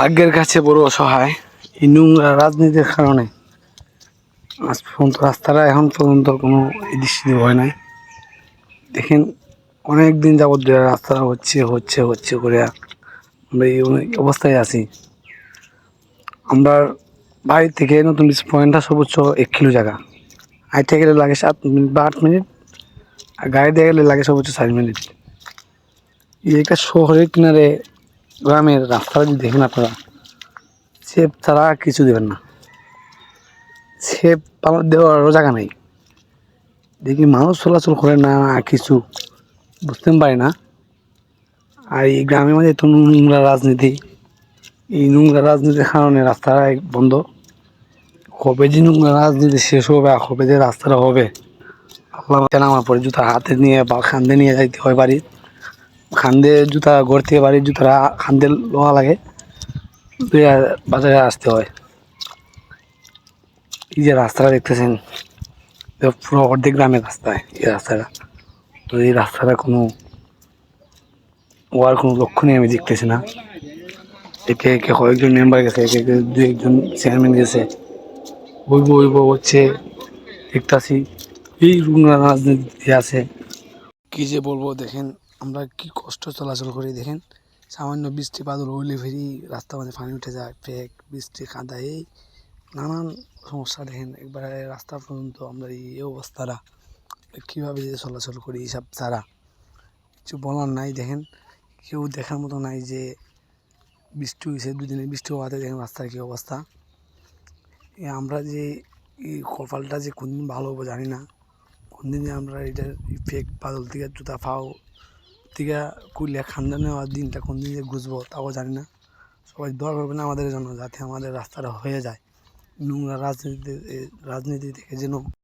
ভাগ্যের কাছে বড় অসহায়। এই নোংরা রাজনীতির কারণে আজ পর্যন্ত রাস্তাটা এখন পর্যন্ত কোনো দৃষ্টি হয় নাই। দেখেন অনেক দিন যাবত ধরে রাস্তাটা হচ্ছে হচ্ছে হচ্ছে করে আমরা এই অবস্থায় আছি। আমরা বাড়ি থেকে নতুন পয়েন্টটা সর্বোচ্চ এক কিলো জায়গা। হাইটে গেলে লাগে সাত মিনিট বা আট মিনিট, আর গাড়ি দিয়ে গেলে লাগে সর্বোচ্চ চার মিনিট। এই একটা শহরের কিনারে গ্রামের রাস্তাটা যদি দেখেন আপনারা সেপ ছাড়া কিছু দেবেন না। সেপ আমার দেওয়ারও জায়গা নেই। দেখি মানুষ চলাচল করে না কিছু বুঝতে পারি না। আর এই গ্রামের মধ্যে এত নোংরা রাজনীতি। এই নোংরা রাজনীতির কারণে রাস্তাটা বন্ধ। কবে যে নোংরা রাজনীতি শেষ হবে আর কবে যে রাস্তাটা হবে, আল্লাহ আমার পরে জুতা হাতে নিয়ে বা খান্দে নিয়ে যাইতে হয় বাড়ি। খান্দে জুতা, ঘর থেকে বাড়ির জুতাটা খান্দে লোয়া লাগে বাজারে আসতে হয়। এই যে রাস্তাটা দেখতেছেন পুরো অর্ধেক গ্রামের রাস্তায় এই রাস্তাটা। তো এই রাস্তাটা কোনো ওয়ার কোনো লক্ষ্য নেই আমি দেখতেছি না। একে একে কয়েকজন মেম্বার গেছে, একে একে দু একজন চেয়ারম্যান গেছে। বইব বইব হচ্ছে, দেখতাছি, এই রুগ্ন রাজনীতি আছে। কি যে বলব, দেখেন আমরা কি কষ্ট চলাচল করি দেখেন? সামান্য বৃষ্টি, বাদল হইলে ফেরি রাস্তা মাঝে পানি উঠে যায়, ফেক, বৃষ্টি, কাদা, এই নানান সমস্যা দেখেন। একবারে রাস্তা পর্যন্ত আমরা এই অবস্থাটা কীভাবে যে চলাচল করি এইসব ছাড়া কিছু বলার নাই দেখেন। কেউ দেখার মতো নাই যে বৃষ্টি হয়েছে দুদিনে বৃষ্টি হওয়াতে দেখেন রাস্তার কী অবস্থা। আমরা যে এই কপালটা যে কোন দিন ভালো হব জানি না। কোন দিন যে আমরা এটা ফেক, বাদল থেকে জুতা ফাও থেকে কুলিয়া খান্দা নেওয়ার দিনটা কোন দিন যে ঘুষবো তাও জানি না। সবাই দোয়া করবেন আমাদের জন্য যাতে আমাদের রাস্তাটা হয়ে যায়। নোংরা রাজনীতি রাজনীতি থেকে যেন